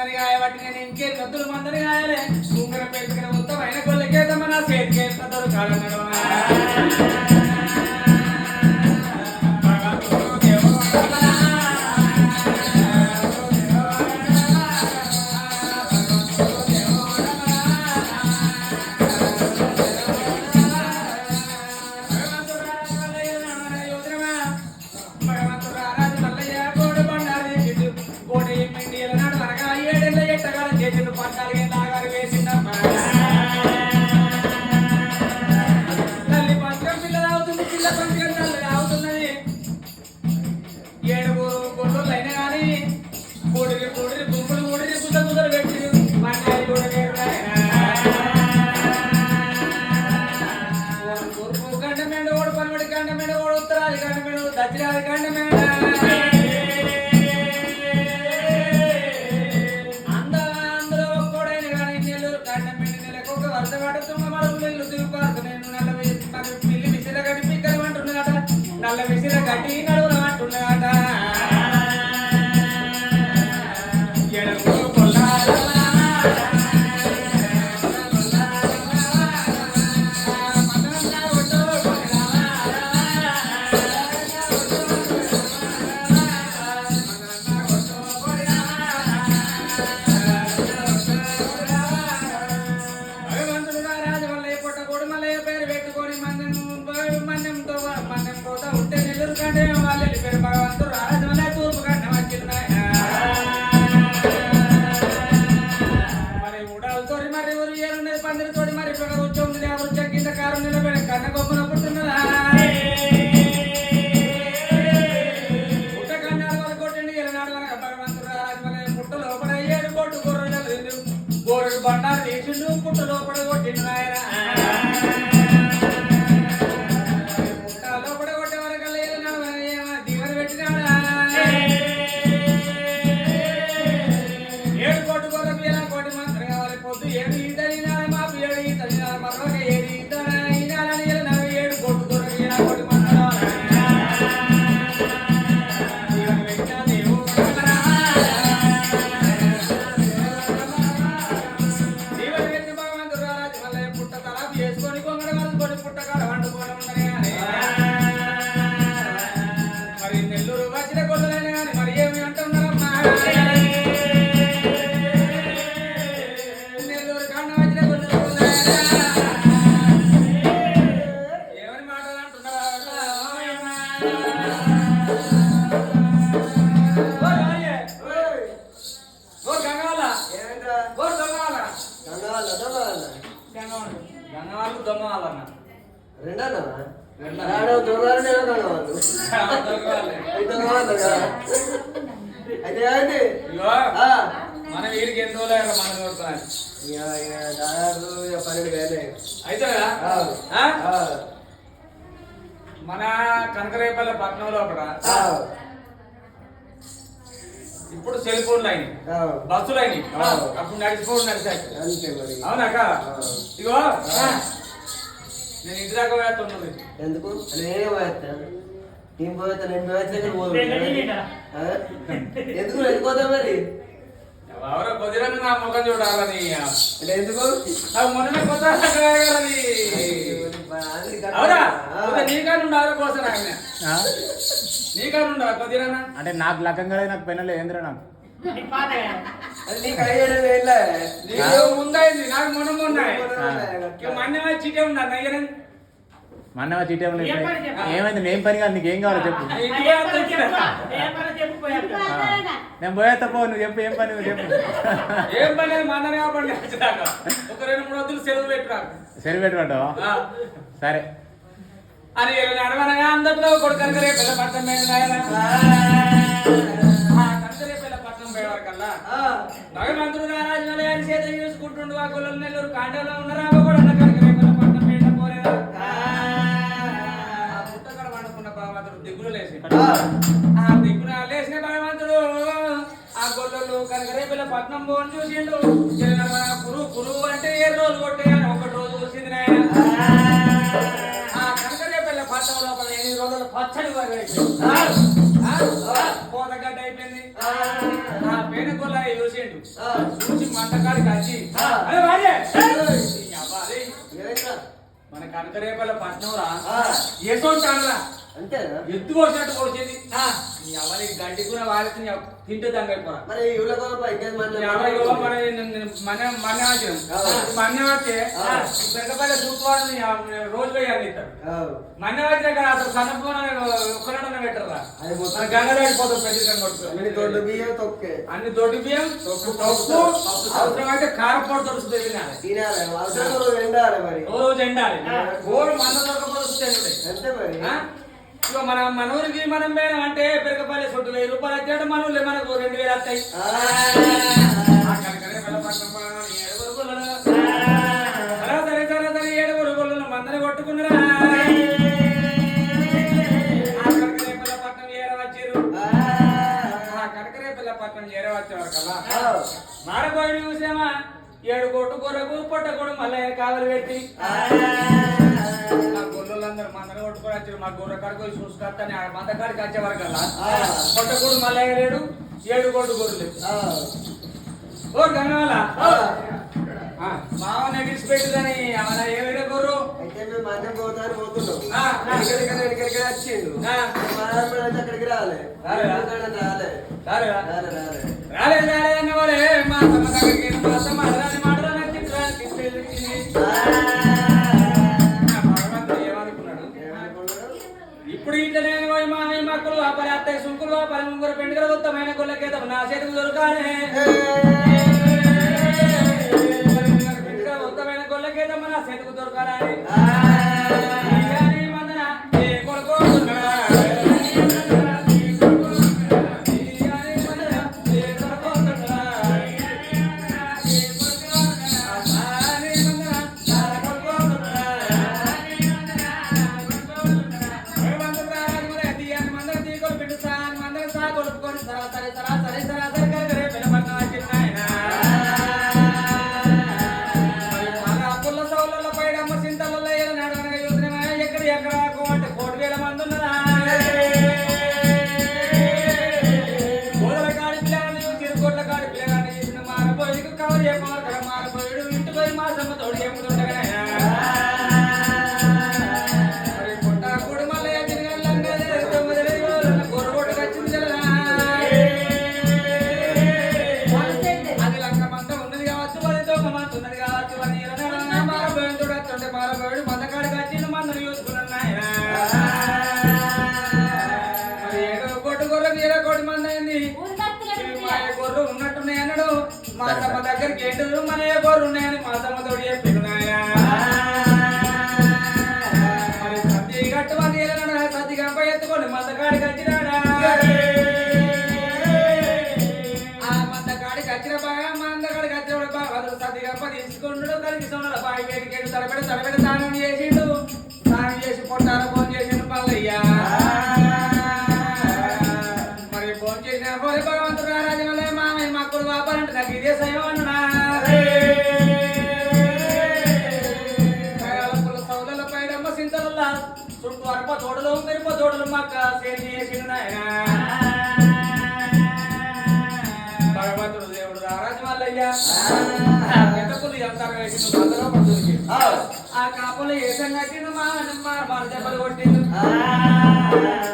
మందని గాయబట్టి నేను ఇంకే చదువులు మందని గాయలే ఉంగర పెంచుకుని మొత్తం అయిన కొల్లకేదమ్మ నా చేతికేస్తా దొరకాలన్నాడు నల్ల మిషన్ గట్టి నడు బట్టారు ఎటు పుట్ట లోపల మన కనకరేపల్లి పట్టణంలో ఒకట ఇప్పుడు cell phone line bus line అప్పుడు నడిచిపోవడం నడిచాయి. అవునాక ఇగో నేను ఇంటి దాకా వేస్తున్నాను ఎందుకు? నేనే వేస్తాను నేను పోతా రెండు మ్యాచ్ దగ్గర పోదు ఎందుకు ఎందుకు పోతా మరి ఎవరో కొద్దిరని నా ముఖం చూడాలని ఎందుకు మొన్ననే కొత్త అవునా నీకాడు కోసం నీకాడు కొద్దిరన్నా అంటే నాకు లగ్గం కదా నాకు పెనలే ఏంద్రా నాకు ముందైంది నాకు మనం ఉన్నాయి మన్యమే చీటే ఉన్నా నయ్యనని మన చీటే ఏమైంది? నేను పని కాదు ఏం కావాలో చెప్పు. నేను పోయే తప్ప నువ్వు చెప్పు ఏం పని చెప్పు. ఏం పని మన ఒక రెండు మూడు వద్దులు సెలవు పెట్టరా సెలవు పెట్టమంటావా సరే. అని నడవనగా అందరిలో కొడుకనకరే పిల్ల పట్టం నగరంతుడు రారాజు చేత చూసుకుంటుండు ఆ గొల్లలు నెల్లూరు కాండలో ఉన్నారా? కనకరే కనకరేపల్లి పట్నం పోని చూసిండు పురుగు పురుగు అంటే ఏ రోజు కొట్టేయని ఒకటి రోజు చూసింది నాయన. కనకరేపల్లి పట్నం లోపల ఎనిమిది రోజులు పచ్చడి కోతగడ్డ అయిపోయింది. ఆ పేనుకొల్ల చూసిండు. చూసి మంటకాడికి వచ్చి మన కనకరేపల్లి పట్నం రా ఏసో చాలా ఎత్తు కోసినట్టు కోసింది. అవ్వని గడ్డి కూడా వాళ్ళకి తింటే ఇవ్వ మన మన మన వచ్చే పెద్దపల్లి చూసుకోవాలని రోజు వేయాలి ఇస్తారు మన వచ్చిన కదా అసలు సన్నపోన ఒక్కనన్నా పెట్టరా గంగదాడిపోతాం పెద్ద అన్ని తోడు బియ్యం తొక్కే. అన్ని దొడ్డి బియ్యం తప్పు అవసరమైతే కారపొడి దొరుకుతుంది తినాలి. రోజు ఎండాలి గోడు మన దొరకపోతే అంతే మరి. ఇక మన మన ఊరికి మనం పోయినాం అంటే పెరగపల్లి చుట్టూ వెయ్యి రూపాయలు వచ్చాడు మన ఊళ్ళో మనకు రెండు వేలు వస్తాయి. సరే ఏడుగురు మందని కొట్టుకున్నారా? మారబోయి చూసామా? ఏడు కొట్టు కొరకు పొట్ట కూడా మళ్ళీ కావలి పెట్టి. వచ్చారు మా గొర్రె కాడికి పోయి చూసుకొస్తాను మంద కాడికి వచ్చే వరకల్లా పొట్ట కూడా మళ్ళీ లేడు ఏడు కొట్టు గొర్రెలు ఓ గంగవాల మావ నెగిసి పెట్టిందని అవన ఏడు గొర్రు అయితే మేము మధ్య పోతాను పోతున్నాం. ఎక్కడికైనా ఎక్కడికైనా వచ్చిండు. మా అక్కడికి రాలే. రాలే? రాలే రాలే. రాలేదు అన్న వాళ్ళే మా తమ్మ దగ్గరికి చేతికి దొరకాలే. ఉత్తమైన కొల్లకేద్దాం నా చేతికి దొరకాలని మన ఏ గొర్రెలు ఉన్నాయని మా తమ్మ నాయన మరి సత్తి మంది సత్తి గంప ఎత్తుకొని మందకాడికి వచ్చినాడా ఆ మందకాడికి వచ్చిన బాగా మందకాడికి వచ్చిన బాగా సత్తి గంప తీసుకుంటాడు కలిగి సోనల బావి వేడికేడు తోటలు మిరప తోటలు మక్క సేని చేసిన భగవంతుడు దేవుడు రారాజు మల్లయ్య ఎంతకులు ఎంతగా వేసిండు అందరూ పడుతుంది ఆ కాపలు ఏ సంగతిను మా మా మన దెబ్బలు కొట్టిండు.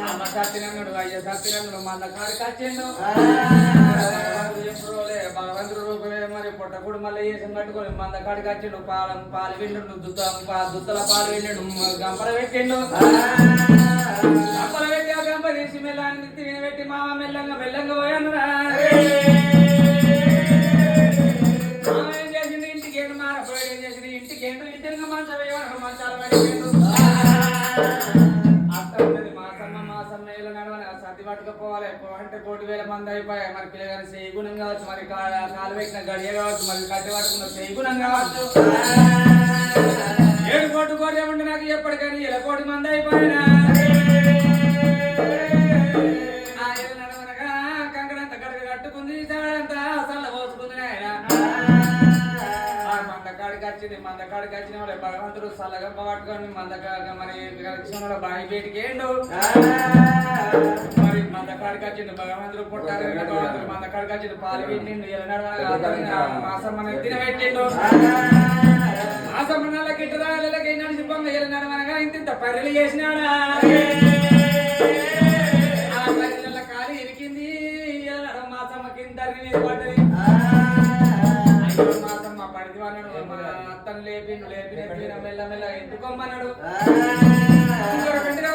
అమ్మ సత్యనంగుడు అయ్య సత్యనంగుడు మన కాడికి కట్టిండు భగవంతుడు ఎప్పుడోలే భగవంతుడు రూపమే మరి పుట్టకుడు మళ్ళీ వేసం కట్టుకొని మంద కాడికి వచ్చిండు పాలం పాలు వెళ్ళిండు దుత్త దుత్తల పాలు వెళ్ళిండు గంపల పెట్టిండు. గంపల పెట్టి ఆ గంప తీసి మెల్లాన్ని తిని పెట్టి మామ మెల్లంగా మెల్లంగా పోయాను మాసమ్మ ఏళ్ళ సర్ది పట్టుకపోవాలి అంటే కోటి వేల మంది అయిపోయాయి. మరి పిల్లగాని చేయి గుణం కావచ్చు మరి కాలు పెట్టిన గడియ కావచ్చు మరి కట్టి పట్టుకున్న చేయి గుణం కావచ్చు. ఏడు కోటి కోటి ఏమంటే నాకు ఎప్పటికైనా ఇలా కోటి మంది అయిపోయినా. కాడికి వచ్చిన భగవంతుడు సల్లగంప పట్టుకొని మందక మరి కృష్ణుడు బావి బయటికి ఏండు? మరి మంద కాడికి వచ్చిండు భగవంతుడు పుట్టారు భగవంతుడు మంద కాడికి వచ్చిండు పాలు పిండిండు ఎలనాడు మాసం మన ఎత్తిన పెట్టిండు మాసం నెల గిట్టరా నెలకి నడిచి పొంగ ఎలనాడు అనగా ఇంత ఇంత పర్రెలు చేసినాడా? ఆ పర్రెల కాలు ఇరికింది. మాసమ్మ కింద పడ్డది. మాసమ్మ పడిది అన్నాడు అత్తను లేపిండు లేపి లేపి మెల్ల మెల్ల ఎందుకోమన్నాడు ఇంకొక గంటగా